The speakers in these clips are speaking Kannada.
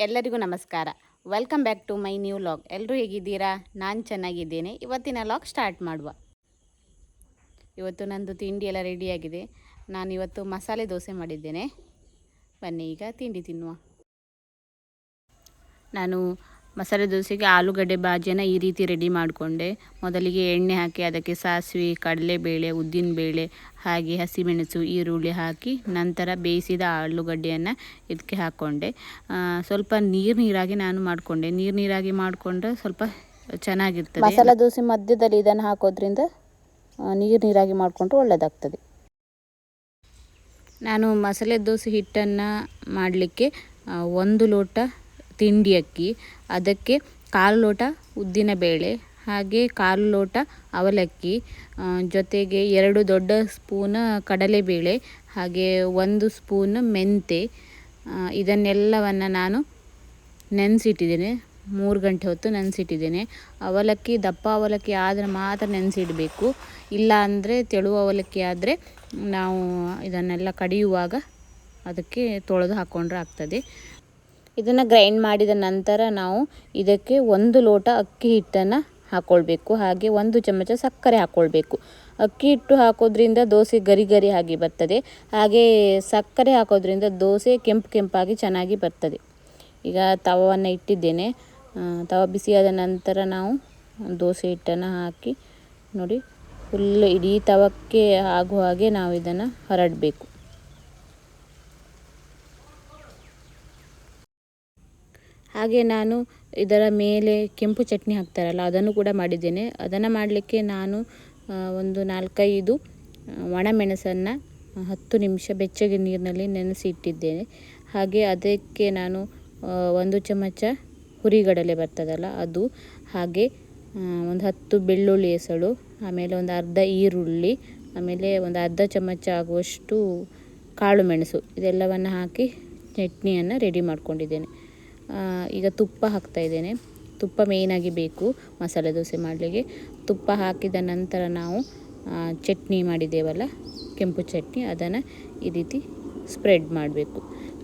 ಎಲ್ಲರಿಗೂ ನಮಸ್ಕಾರ. Welcome back to my new vlog ಎಲ್ಲರೂ ಹೇಗಿದ್ದೀರಾ? ನಾನು ಚೆನ್ನಾಗಿದ್ದೇನೆ. ಇವತ್ತಿನ ಲಾಗ್ ಸ್ಟಾರ್ಟ್ ಮಾಡುವ. ಇವತ್ತು ನಂದು ತಿಂಡಿ ಎಲ್ಲ ರೆಡಿಯಾಗಿದೆ ನಾನು ಇವತ್ತು ಮಸಾಲೆ ದೋಸೆ ಮಾಡಿದ್ದೇನೆ. ಬನ್ನಿ ಈಗ ತಿಂಡಿ ತಿನ್ನುವ. ನಾನು ಮಸಾಲೆ ದೋಸೆಗೆ ಆಲೂಗಡ್ಡೆ ಬಾಜಿಯನ್ನು ಈ ರೀತಿ ರೆಡಿ ಮಾಡಿಕೊಂಡೆ. ಮೊದಲಿಗೆ ಎಣ್ಣೆ ಹಾಕಿ ಅದಕ್ಕೆ ಸಾಸಿವೆ ಕಡಲೆಬೇಳೆ ಉದ್ದಿನಬೇಳೆ ಹಾಗೆ ಹಸಿಮೆಣಸು ಈರುಳ್ಳಿ ಹಾಕಿ ನಂತರ ಬೇಯಿಸಿದ ಆಲೂಗಡ್ಡೆಯನ್ನು ಇದಕ್ಕೆ ಹಾಕ್ಕೊಂಡೆ ಸ್ವಲ್ಪ ನೀರು ನೀರಾಗಿ ನಾನು ಮಾಡಿಕೊಂಡೆ. ನೀರು ನೀರಾಗಿ ಮಾಡಿಕೊಂಡ್ರೆ ಸ್ವಲ್ಪ ಚೆನ್ನಾಗಿರ್ತದೆ. ಮಸಾಲೆ ದೋಸೆ ಮಧ್ಯದಲ್ಲಿ ಇದನ್ನು ಹಾಕೋದ್ರಿಂದ ನೀರು ನೀರಾಗಿ ಮಾಡಿಕೊಂಡ್ರೆ ಒಳ್ಳೆಯದಾಗ್ತದೆ ನಾನು ಮಸಾಲೆ ದೋಸೆ ಹಿಟ್ಟನ್ನು ಮಾಡಲಿಕ್ಕೆ ಒಂದು ಲೋಟ ತಿಂಡಿ ಅಕ್ಕಿ, ಅದಕ್ಕೆ ಕಾಲು ಲೋಟ ಉದ್ದಿನ ಬೇಳೆ, ಹಾಗೆ ಕಾಲು ಲೋಟ ಅವಲಕ್ಕಿ ಜೊತೆಗೆ ಎರಡು ದೊಡ್ಡ ಸ್ಪೂನ್ ಕಡಲೆಬೇಳೆ, ಹಾಗೆ ಒಂದು ಸ್ಪೂನ್ ಮೆಂತೆ ಇದನ್ನೆಲ್ಲವನ್ನು ನಾನು ನೆನೆಸಿಟ್ಟಿದ್ದೇನೆ. ಮೂರು ಗಂಟೆ ಹೊತ್ತು ನೆನೆಸಿಟ್ಟಿದ್ದೇನೆ. ಅವಲಕ್ಕಿ, ದಪ್ಪ ಅವಲಕ್ಕಿ ಆದರೆ ಮಾತ್ರ ನೆನೆಸಿಡಬೇಕು. ಇಲ್ಲ ಅಂದರೆ ತೆಳು ಅವಲಕ್ಕಿ ಆದರೆ ನಾವು ಇದನ್ನೆಲ್ಲ ಕಡಿಯುವಾಗ ಅದಕ್ಕೆ ತೊಳೆದು ಹಾಕ್ಕೊಂಡ್ರೆ ಆಗ್ತದೆ. ಇದನ್ನು ಗ್ರೈಂಡ್ ಮಾಡಿದ ನಂತರ ನಾವು ಇದಕ್ಕೆ ಒಂದು ಲೋಟ ಅಕ್ಕಿ ಹಿಟ್ಟನ್ನು ಹಾಕ್ಕೊಳ್ಬೇಕು ಹಾಗೆ ಒಂದು ಚಮಚ ಸಕ್ಕರೆ ಹಾಕ್ಕೊಳ್ಬೇಕು ಅಕ್ಕಿ ಹಿಟ್ಟು ಹಾಕೋದ್ರಿಂದ ದೋಸೆ ಗರಿ ಗರಿ ಆಗಿ ಬರ್ತದೆ. ಹಾಗೆ ಸಕ್ಕರೆ ಹಾಕೋದ್ರಿಂದ ದೋಸೆ ಕೆಂಪು ಕೆಂಪಾಗಿ ಚೆನ್ನಾಗಿ ಬರ್ತದೆ. ಈಗ ತವವನ್ನು ಇಟ್ಟಿದ್ದೇನೆ. ತವ ಬಿಸಿಯಾದ ನಂತರ ನಾವು ದೋಸೆ ಹಿಟ್ಟನ್ನು ಹಾಕಿ ನೋಡಿ ಫುಲ್ ಇಡೀ ತವಕ್ಕೆ ಆಗುವ ಹಾಗೆ ನಾವು ಇದನ್ನು ಹರಡಬೇಕು. ಹಾಗೆ ನಾನು ಇದರ ಮೇಲೆ ಕೆಂಪು ಚಟ್ನಿ ಹಾಕ್ತಾರಲ್ಲ, ಅದನ್ನು ಕೂಡ ಮಾಡಿದ್ದೇನೆ. ಅದನ್ನು ಮಾಡಲಿಕ್ಕೆ ನಾನು ಒಂದು ನಾಲ್ಕೈದು ಒಣಮೆಣಸನ್ನು ಹತ್ತು ನಿಮಿಷ ಬೆಚ್ಚಗೆ ನೀರಿನಲ್ಲಿ ನೆನೆಸಿ ಇಟ್ಟಿದ್ದೇನೆ. ಹಾಗೆ ಅದಕ್ಕೆ ನಾನು ಒಂದು ಚಮಚ ಹುರಿಗಡಲೆ ಬರ್ತದಲ್ಲ ಅದು, ಹಾಗೆ ಒಂದು ಹತ್ತು ಬೆಳ್ಳುಳ್ಳಿ ಎಸಳು ಆಮೇಲೆ ಒಂದು ಅರ್ಧ ಈರುಳ್ಳಿ, ಆಮೇಲೆ ಒಂದು ಅರ್ಧ ಚಮಚ ಆಗುವಷ್ಟು ಕಾಳು ಮೆಣಸು, ಇದೆಲ್ಲವನ್ನು ಹಾಕಿ ಚಟ್ನಿಯನ್ನು ರೆಡಿ ಮಾಡ್ಕೊಂಡಿದ್ದೇನೆ. ಈಗ ತುಪ್ಪ ಹಾಕ್ತಾ ಇದ್ದೇನೆ. ತುಪ್ಪ ಮೇಯ್ನಾಗಿ ಬೇಕು ಮಸಾಲೆ ದೋಸೆ ಮಾಡಲಿಕ್ಕೆ. ತುಪ್ಪ ಹಾಕಿದ ನಂತರ ನಾವು ಚಟ್ನಿ ಮಾಡಿದ್ದೇವಲ್ಲ, ಕೆಂಪು ಚಟ್ನಿ, ಅದನ್ನು ಈ ರೀತಿ ಸ್ಪ್ರೆಡ್ ಮಾಡಬೇಕು.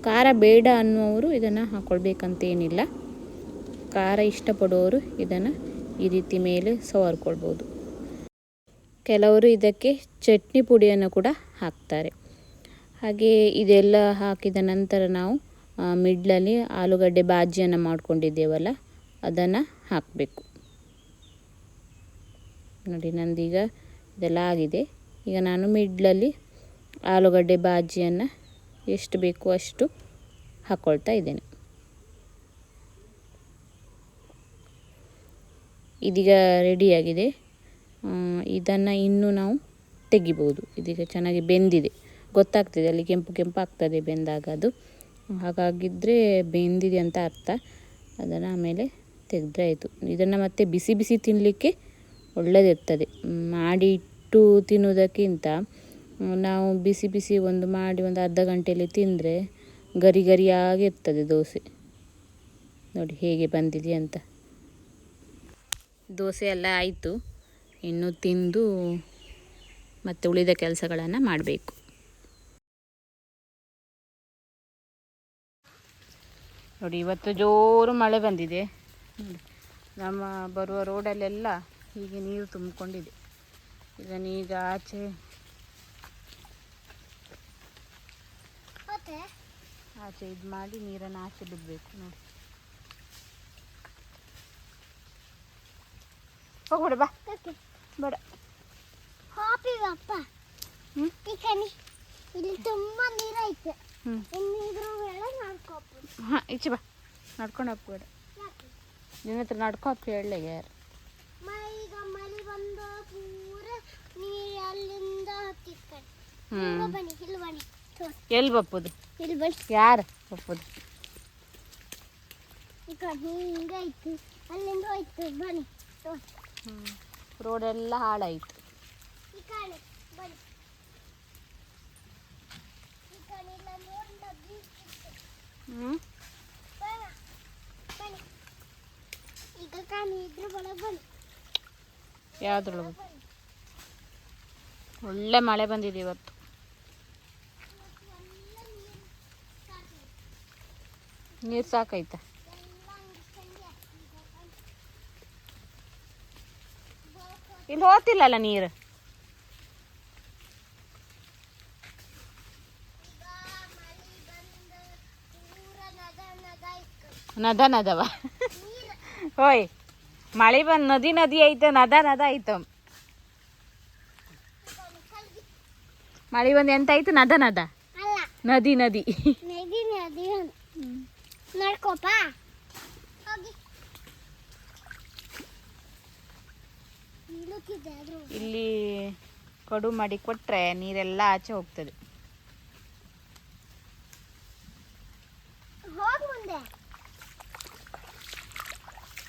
ಖಾರ ಬೇಡ ಅನ್ನುವವರು ಇದನ್ನು ಹಾಕ್ಕೊಳ್ಬೇಕಂತೇನಿಲ್ಲ ಖಾರ ಇಷ್ಟಪಡೋರು ಇದನ್ನು ಈ ರೀತಿ ಮೇಲೆ ಸವರ್ಕೊಳ್ಬೋದು. ಕೆಲವರು ಇದಕ್ಕೆ ಚಟ್ನಿ ಪುಡಿಯನ್ನು ಕೂಡ ಹಾಕ್ತಾರೆ. ಹಾಗೆ ಇದೆಲ್ಲ ಹಾಕಿದ ನಂತರ ನಾವು ಮಿಡ್ಲಲ್ಲಿ ಆಲೂಗಡ್ಡೆ ಬಾಜಿಯನ್ನು ಮಾಡ್ಕೊಂಡಿದ್ದೇವಲ್ಲ, ಅದನ್ನು ಹಾಕಬೇಕು. ನೋಡಿ, ನಂದೀಗ ಇದೆಲ್ಲ ಆಗಿದೆ. ಈಗ ನಾನು ಮಿಡ್ಲಲ್ಲಿ ಆಲೂಗಡ್ಡೆ ಬಾಜಿಯನ್ನು ಎಷ್ಟು ಬೇಕು ಅಷ್ಟು ಹಾಕ್ಕೊಳ್ತಾ ಇದ್ದೇನೆ. ಇದೀಗ ರೆಡಿಯಾಗಿದೆ. ಇದನ್ನು ಇನ್ನೂ ನಾವು ತೆಗಿಬೋದು. ಇದೀಗ ಚೆನ್ನಾಗಿ ಬೆಂದಿದೆ. ಗೊತ್ತಾಗ್ತದೆ ಅಲ್ಲಿ ಕೆಂಪು ಕೆಂಪು ಆಗ್ತದೆ ಬೆಂದಾಗ ಅದು. ಹಾಗಾಗಿದ್ದರೆ ಬೆಂದಿದೆ ಅಂತ ಅರ್ಥ. ಅದನ್ನು ಆಮೇಲೆ ತೆಗೆದ್ರೆ ಆಯಿತು. ಇದನ್ನು ಮತ್ತೆ ಬಿಸಿ ಬಿಸಿ ತಿನ್ನಲಿಕ್ಕೆ ಒಳ್ಳೆಯದಿರ್ತದೆ ಮಾಡಿ ಇಟ್ಟು ತಿನ್ನುವುದಕ್ಕಿಂತ ನಾವು ಬಿಸಿ ಬಿಸಿ ಒಂದು ಮಾಡಿ ಒಂದು ಅರ್ಧ ಗಂಟೆಯಲ್ಲಿ ತಿಂದರೆ ಗರಿ ಗರಿಯಾಗಿರ್ತದೆ ದೋಸೆ. ನೋಡಿ ಹೇಗೆ ಬಂದಿದೆ ಅಂತ. ದೋಸೆ ಎಲ್ಲ ಆಯಿತು. ಇನ್ನು ತಿಂದು ಮತ್ತೆ ಉಳಿದ ಕೆಲಸಗಳನ್ನು ಮಾಡಬೇಕು. ನೋಡಿ ಇವತ್ತು ಜೋರು ಮಳೆ ಬಂದಿದೆ. ನಮ್ಮ ಬರುವ ರೋಡಲ್ಲೆಲ್ಲ ಹೀಗೆ ನೀರು ತುಂಬಿಕೊಂಡಿದೆ. ಈಗ ಆಚೆ. ಆಚೆ ಇದು ಮಾಡಿ ನೀರನ್ನು ಆಚೆ ಬಿಡಬೇಕು ನೋಡಿ. ಹೋಗ್ಬಿಡ ಬಾ. ಬೇಡ. ಹ್ಮ್? ಕಣಿ ಇಲ್ಲಿ ತುಂಬ ನೀರೈತೆ. ಹಾಂ, ಈಚೆ ಬಾ. ನಡ್ಕೊಂಡು ಹೋಗ್ಬೇಡ. ನಿನ್ನ ಹತ್ರ ನಡ್ಕೊ ಅಪ್ಪ ಹೇಳಲೆ ಯಾರು? ಈಗ ಬಂದು ಪೂರ ನೀರು ಅಲ್ಲಿಂದ ಹ್ಞೂ ಬನ್ನಿ ಬನ್ನಿ ಎಲ್ಲಿ ಬಪ್ಪದು ಇಲ್ಲಿ ಬನ್ನಿ ಯಾರು ಬಪ್ಪುದು ಈ ಅಲ್ಲಿಂದ ಹೋಯ್ತು ಬನ್ನಿ ಹ್ಞೂ ರೋಡೆಲ್ಲ ಹಾಳಾಯಿತು ಈ ಕಡೆ ಇಲ್ಲ ನೋಡಿದ ಬೀಚ್ ಹ್ಞೂ ಬನ್ನಿ ಈಗ ಕಾಣಿ ಇದ್ರ ಒಳಗೆ ಬನ್ನಿ ಯಾವ್ದ್ರೊಳಗೆ ಒಳ್ಳೆ ಮಳೆ ಬಂದಿದೆ ಇವತ್ತು. ನೀರು ಸಾಕಾಯ್ತಾ? ಇಲ್ಲಿ ಹೋಗ್ತಿಲ್ಲಲ್ಲ ನೀರು? ನದ ನದವ. ಹೋಯ್ ಮಳೆ ಬಂದು ನದಿ ನದಿ ಐತ ನದ ನದ ಐತ. ಮಳೆ ಬಂದು ಎಂತ ಆಯ್ತು ನದ ನದ. ನದಿ ನದಿ. ಇಲ್ಲಿ ಕಡು ಮಾಡಿ ಕೊಟ್ರೆ ನೀರೆಲ್ಲ ಆಚೆ ಹೋಗ್ತದೆ ಹೋಗ್ ಮುಂದೆ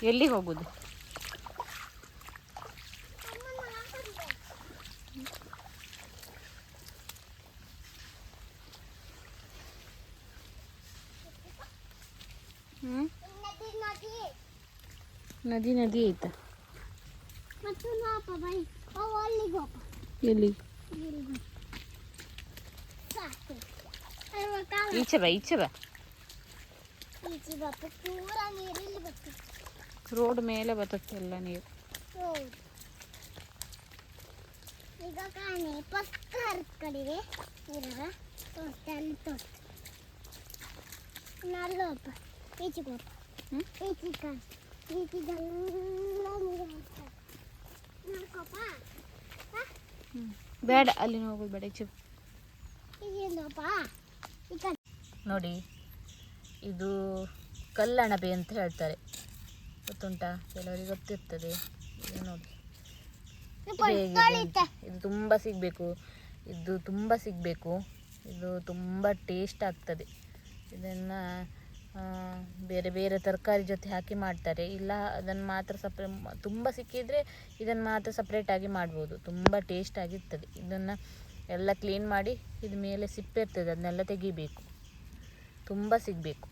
ಎಲ್ಲಿಗೆ ಹೋಗುದು? ನದಿ ನದಿ ಐತ. ಎಲ್ಲಿ ಈಚೆ ಬಾ ಈಚೆ ಬಾ. ಈಚೆ ಬಾ ಪೂರ ನೀರಲ್ಲಿ ಬರ್ತದೆ ರೋಡ್ ಮೇಲೆ ಬರ್ತದೆ ಎಲ್ಲ ನೀರು ಈಗ ಕಾಣಿ ಪಕ್ಕ ಹರ್ಕಡಿವೆ ಇರಲ್ಲ ತೋಟ ಅಲ್ಲಿ ತೋಟ ನಲ್ಲೋಪ ಈಚೆಗೆ ಹೋಪ ಹ್ಮ್? ಈಚೆಗೆ ಕಾಣ್ ಈಚೆಗೆಲ್ಲ ನೀರು ಹೋಗ್ತದೆ ನೋಡ್ಕೋಪ ಬೇಡ ಅಲ್ಲಿ ಹೋಗೋದು ಬೇಡ ಈಚೆ ನೋಡಿ ಇದು ಕಲ್ಲಣಬೆ ಅಂತ ಹೇಳ್ತಾರೆ. ಗೊತ್ತುಂಟಾ? ಕೆಲವರಿಗೆ ಗೊತ್ತಿರ್ತದೆ. ಇದು ನೋಡಿ ತುಂಬ ಸಿಗಬೇಕು. ಇದು ತುಂಬ ಸಿಗಬೇಕು. ಇದು ತುಂಬ ಟೇಸ್ಟ್ ಆಗ್ತದೆ. ಇದನ್ನು ಬೇರೆ ಬೇರೆ ತರಕಾರಿ ಜೊತೆ ಹಾಕಿ ಮಾಡ್ತಾರೆ. ಇಲ್ಲ ಅದನ್ನು ಮಾತ್ರ ಸಪ್ರೇ ತುಂಬ ಸಿಕ್ಕಿದರೆ ಇದನ್ನು ಮಾತ್ರ ಸಪ್ರೇಟಾಗಿ ಮಾಡ್ಬೋದು. ತುಂಬ ಟೇಸ್ಟ್ ಆಗಿರ್ತದೆ. ಇದನ್ನು ಎಲ್ಲ ಕ್ಲೀನ್ ಮಾಡಿ ಇದು ಮೇಲೆ ಸಿಪ್ಪೆ ಇರ್ತದೆ ಅದನ್ನೆಲ್ಲ ತೆಗಿಬೇಕು. ತುಂಬ ಸಿಗಬೇಕು.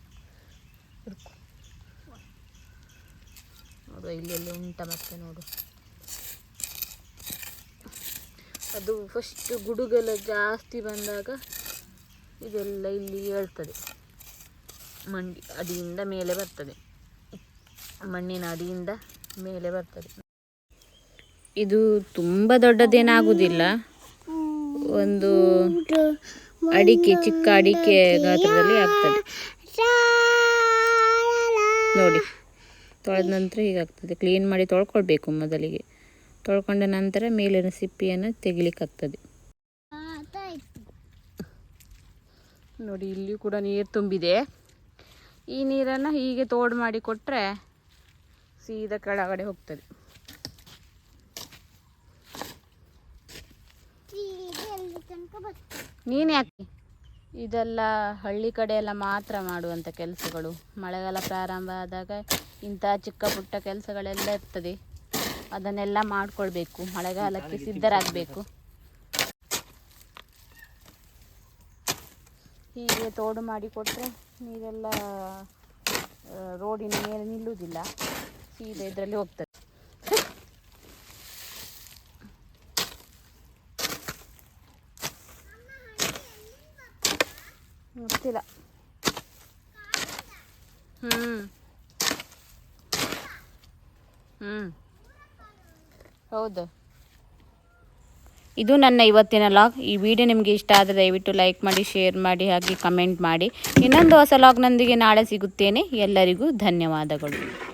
ನೋಡು ಇಲ್ಲೆಲ್ಲ ಉಂಟ ಮತ್ತೆ ನೋಡು. ಅದು ಫಸ್ಟ್ ಗುಡುಗೆಲ್ಲ ಜಾಸ್ತಿ ಬಂದಾಗ ಇದೆಲ್ಲ ಇಲ್ಲಿ ಹೇಳ್ತದೆ. ಮಂಡಿ ಅಡಿಯಿಂದ ಮೇಲೆ ಬರ್ತದೆ. ಮಣ್ಣಿನ ಅಡಿಯಿಂದ ಮೇಲೆ ಬರ್ತದೆ. ಇದು ತುಂಬ ದೊಡ್ಡದೇನಾಗುವುದಿಲ್ಲ ಒಂದು ಅಡಿಕೆ, ಚಿಕ್ಕ ಅಡಿಕೆ ಗಾತ್ರದಲ್ಲಿ ಆಗ್ತದೆ. ನೋಡಿ. ತೊಳೆದ ನಂತರ ಹೀಗಾಗ್ತದೆ ಕ್ಲೀನ್ ಮಾಡಿ ತೊಳ್ಕೊಳ್ಬೇಕು ಮೊದಲಿಗೆ. ತೊಳ್ಕೊಂಡ ನಂತರ ಮೇಲಿನ ಸಿಪ್ಪಿಯನ್ನು ತೆಗಿಲಿಕ್ಕಾಗ್ತದೆ ನೋಡಿ ಇಲ್ಲಿಯೂ ಕೂಡ ನೀರು ತುಂಬಿದೆ. ಈ ನೀರನ್ನು ಹೀಗೆ ತೋಡು ಮಾಡಿ ಕೊಟ್ಟರೆ ಸೀದಾ ಕೆಳಗಡೆ ಹೋಗ್ತದೆ. ನೀನು ಯಾಕೆ? ಇದೆಲ್ಲ ಹಳ್ಳಿ ಕಡೆಯೆಲ್ಲ ಮಾತ್ರ ಮಾಡುವಂಥ ಕೆಲಸಗಳು. ಮಳೆಗಾಲ ಪ್ರಾರಂಭ ಆದಾಗ ಇಂಥ ಚಿಕ್ಕ ಪುಟ್ಟ ಕೆಲಸಗಳೆಲ್ಲ ಇರ್ತದೆ. ಅದನ್ನೆಲ್ಲ ಮಾಡಿಕೊಳ್ಬೇಕು. ಮಳೆಗಾಲಕ್ಕೆ ಸಿದ್ಧರಾಗಬೇಕು. ಹೀಗೆ ತೋಡು ಮಾಡಿ ಕೊಟ್ಟರೆ ನೀರೆಲ್ಲ ರೋಡಿನ ಮೇಲೆ ನಿಲ್ಲುವುದಿಲ್ಲ. ಸೀದಾ ಇದರಲ್ಲಿ ಹೋಗ್ತದೆ. ಗೊತ್ತಿಲ್ಲ. ಹ್ಞೂ ಹ್ಞೂ ಹೌದು. ಇದು ನನ್ನ ಇವತ್ತಿನ ಲಾಗ್. ಈ ವಿಡಿಯೋ ನಿಮಗೆ ಇಷ್ಟ ಆದರೆ ದಯವಿಟ್ಟು ಲೈಕ್ ಮಾಡಿ ಶೇರ್ ಮಾಡಿ ಹಾಗೆ ಕಮೆಂಟ್ ಮಾಡಿ. ಇನ್ನೊಂದು ಹೊಸ ಲಾಗ್ನೊಂದಿಗೆ ನಾಳೆ ಸಿಗುತ್ತೇನೆ. ಎಲ್ಲರಿಗೂ ಧನ್ಯವಾದಗಳು.